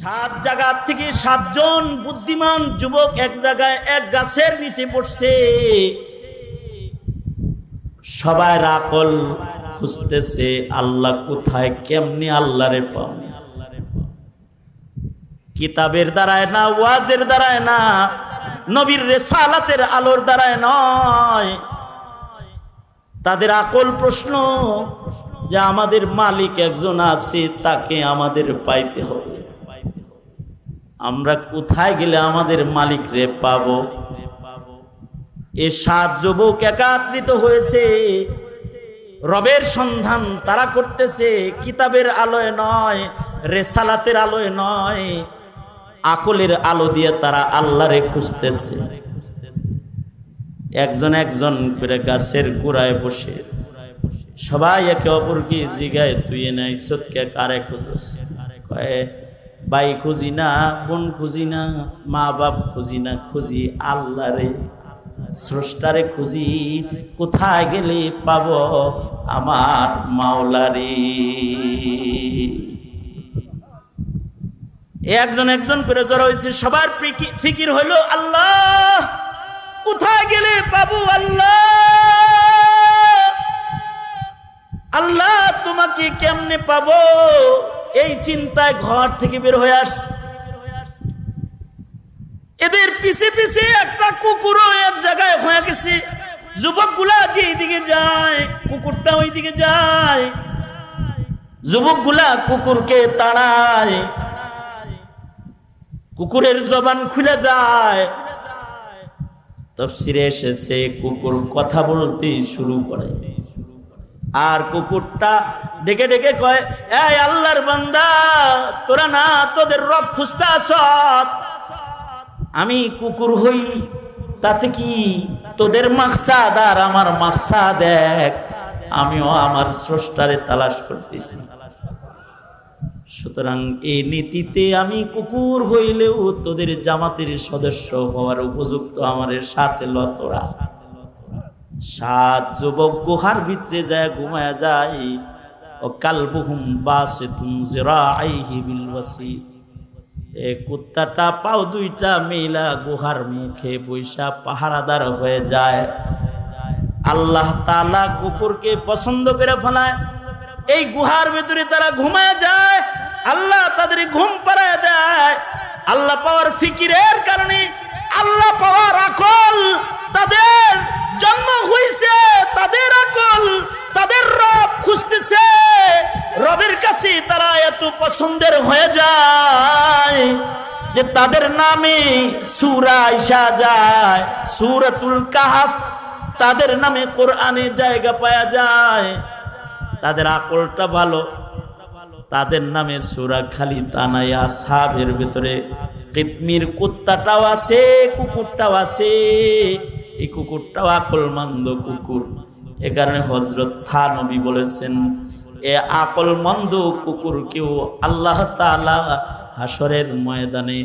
সাত জায়গা থেকে সাতজন বুদ্ধিমান যুবক এক জায়গায় এক গাছের নিচে পড়ছে। সবাই রাকল খুঁজতেছে, আল্লাহ কোথায়? কেমনি আল্লাহরে পাও? কিতাবের দ্বারায় না, ওয়াজের দ্বারায় না, নবীর রেসালাতের আলোর দ্বারায় নয়। তাদের আকল প্রশ্ন যে আমাদের মালিক একজন আছে, তাকে আমাদের পাইতে হবে। আমরা কোথায় গেলে আমাদের মালিক রে পাব? এ সাত যুবক একাত্রিত হয়েছে। রবের সন্ধান তারা করতেছে, কিতাবের আলোয় নয়, রেসালাতের আলোয় নয়, আকলের আলো দিয়ে তারা আল্লাহরে খুঁজতেছে। একজন একজন করে গাছের গোড়ায় বসে। সবাই একে অপরকে জিগায়, তুই নাই সৎকে কারে খুঁজস? কয়ে ভাই খুঁজি না, বোন খুঁজি না, মা বাপ খুঁজি না, খুঁজি আল্লাহ রে। স্রষ্টারে খুঁজি, কোথায় গেলে পাব আমার মাওলারে একজন একজন করে জড়ো হয়েছে সবার ফিকি- ফিকির হইল আল্লাহ। কোথায় গেলে পাবো আল্লাহ? আল্লাহ তোমাকে কেমনে পাবো? এই চিন্তায় ঘর থেকে বের হয়ে আসছে এদের পিছে পিছে একটা কুকুরও এক জায়গায় হয়ে গেছে। যুবকগুলা যে এইদিকে যায়, কুকুরটা ওইদিকে যায়। যুবকগুলা কুকুরকে তাড়ায়। কুকুরের জবান খুলে যায়। এসেছে, কুকুর কথা বলতে শুরু করে। আর কুকুরটা ডেকে ডেকে কয়, এই আল্লাহর বান্দা, তোরা না তোদের রব খুঁজতে আমি কুকুর হই, তাতে কি তোদের মাকসাদ আর আমার মাকসাদ এক? আমিও আমার স্রষ্টারে তালাশ করতেছি। সুতরাং এই নীতিতে আমি কুকুর হইলেও তোদের জামাতের সদস্য হওয়ার উপযুক্ত আমার সাথে লতরা সাত যুবক গুহার ভিতরে যায়, ঘুমায় যায়। ও কালবুহুম বাসে তুম জেরা আইহি বিল ওয়াসি। এ কুত্তাটা পাও দুইটা মেলা গুহার মুখে বৈশা পাহারাদার হয়ে যায়। আল্লাহ তালা কুকুরকে পছন্দ করে ফেলায়। এই গুহার ভেতরে তারা ঘুমায় যায়। আল্লাহ তাদের ঘুম পাড়ায় দেয়। আল্লাহ পাওয়ার ফিকিরের কারণে যায়, যে তাদের নামে সুরা আইসা যায়, সুরাতুল কাহাফ, তাদের নামে কোরআনে জায়গা পাওয়া যায়। তাদের আকলটা ভালো, তাদের নামে সুরা খালি তানাইয়া সাহের ভিতরে কিতমির কুত্তাটাও আছে, কুকুরটাও আছে। এই কুকুরটাও আকলমন্দ কুকুর। এ কারণে হজরত থা নবী বলেছেন এ আকলমন্দ কুকুরকেও আল্লাহ তাআলা হাসরের ময়দানে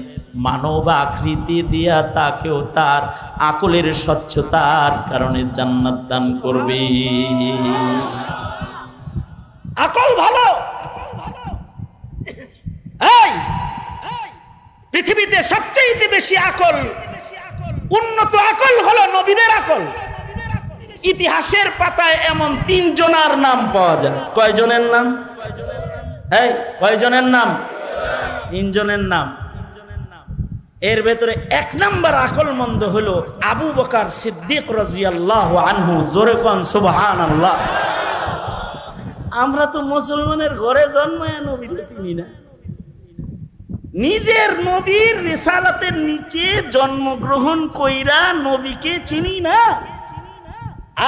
মানব আকৃতি দিয়া তাকেও তার আকলের স্বচ্ছতার কারণে জান্নাত দান করবে। আকল ভালো। পৃথিবীতে সবচেয়ে বেশি আকল, উন্নত আকল হলো নবীদের আকল। ইতিহাসের পাতায় এমন তিনজনার নাম পাওয়া যায়। কয়জনের নাম? এই, কয়জনের নাম? তিনজনের নাম। এর ভেতরে এক নাম্বার আকল মন্দ হলো আবু বকার সিদ্দিক রাজিয়াল্লাহ আনহু। জোরে কন সুবহান আল্লাহ আমরা তো মুসলমানের ঘরে জন্মায় নবীর চিনি না। নিজের নবীর রেসালাতের নিচে জন্মগ্রহণ কইরা নবীকে চিনি না।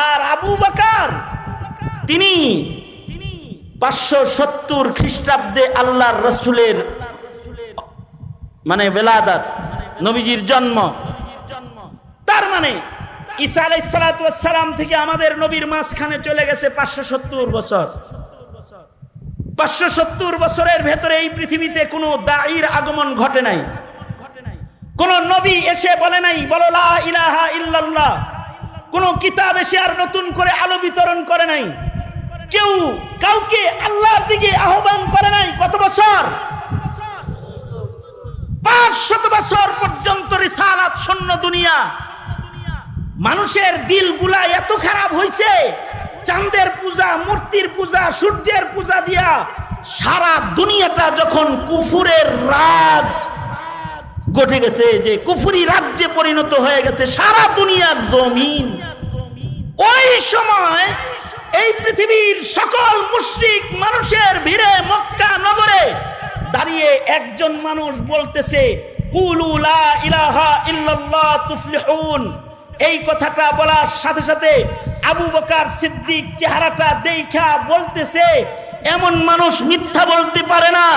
আর আবু বাকার, তিনি পাঁচশো সত্তর খ্রিস্টাব্দে আল্লাহর রসুলের মানে বেলাদাত, নবীজির জন্ম। তার মানে ঈসা আলাইসালাম থেকে আমাদের নবীর মাঝখানে চলে গেছে পাঁচশো সত্তর বছর। পাঁচশো সত্তর বছরের ভেতরে এই পৃথিবীতে কোনো দায়ীর আগমন ঘটে নাই। কোন নবী এসে বলে নাই, বলো লা ইলাহা ইল্লাল্লাহ। কোন কিতাব এসে আর নতুন করে আলো বিতরণ করে নাই। কেউ কাউকে আল্লাহর দিকে আহ্বান করে নাই। কত বছর? পাঁচ শত বছর পর্যন্ত রিসালাত শূন্য দুনিয়া। মানুষের দিলগুলা এত খারাপ হইছে, চাঁদের পূজা, মূর্তির পূজা, সূর্যের পূজা দিয়া সারা দুনিয়াটা যখন কুফুরের রাজ ঘটে গেছে যে কুফুরি রাজ্যে পরিণত হয়ে গেছে সারা দুনিয়ার জমিন। ওই সময় এই পৃথিবীর সকল মুশ্রিক মানুষের ভিড়ে মক্কা নগরে দাঁড়িয়ে একজন মানুষ বলতেছে ইলাহা এই কথাটা বলার সাথে সাথে আবু বকার সিদ্দিক চেহারাটা দেখা বলতেছে এমন মানুষ মিথ্যা বলতে পারে না।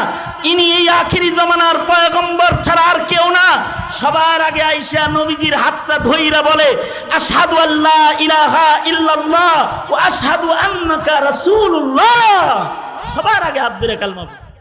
ইনি এই আখিরি জমানার পয়গম্বর ছাড়া আর কেউ না। সবার আগে আইসা নবীজির হাতটা ধইরা বলে আসাদু আল্লাহ ইলাহা ইল্লাল্লাহ ও আসাদু আন্নাকা রাসূলুল্লাহ। সবার আগে হাত ধরে কালমা পড়ছে।